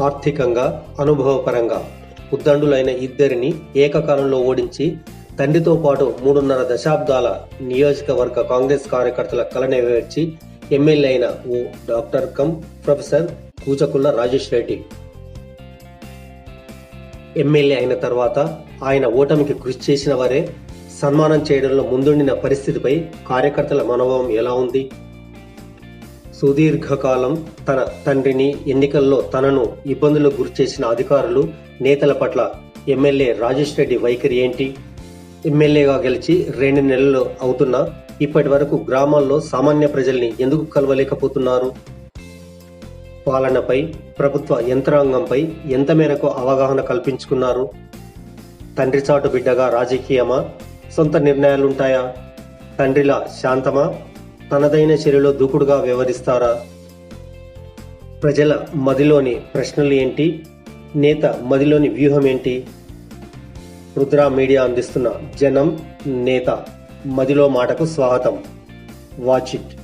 ఆర్థికంగా అనుభవపరంగా ఉద్దండులైన ఇద్దరిని ఏకకాలంలో ఓడించి తండ్రితో పాటు మూడున్నర దశాబ్దాల నియోజకవర్గ కాంగ్రెస్ కార్యకర్తల కల నెరవేర్చి ఎమ్మెల్యే అయిన ఓ doctor cum professor Koochakulla Rajesh Reddy. MLA అయిన తర్వాత ఆయన ఓటమికి కృషి చేసిన వారే సన్మానం చేయడంలో ముందుండిన పరిస్థితిపై కార్యకర్తల మనోభావం ఎలా ఉంది? సుదీర్ఘకాలం తన తండ్రిని ఎన్నికల్లో తనను ఇబ్బందులకు గురిచేసిన అధికారులు నేతల పట్ల ఎమ్మెల్యే రాజేష్ రెడ్డి వైఖరి ఏంటి? ఎమ్మెల్యేగా గెలిచి రెండు నెలలు అవుతున్నా ఇప్పటి వరకు గ్రామాల్లో సామాన్య ప్రజల్ని ఎందుకు కలవలేకపోతున్నారు? పాలనపై ప్రభుత్వ యంత్రాంగంపై ఎంత మేరకు అవగాహన కల్పించుకున్నారు? తండ్రి చాటు బిడ్డగా రాజకీయమా? సొంత నిర్ణయాలుంటాయా? తండ్రిలా శాంతమా? తనదైన చర్యలో దూకుడుగా వ్యవహరిస్తారా? ప్రజల మదిలోని ప్రశ్నలు ఏంటి? నేత మదిలోని వ్యూహం ఏంటి? రుద్ర మీడియా అందిస్తున్న జనం నేత మదిలో మాటకు స్వాగతం. Watch it.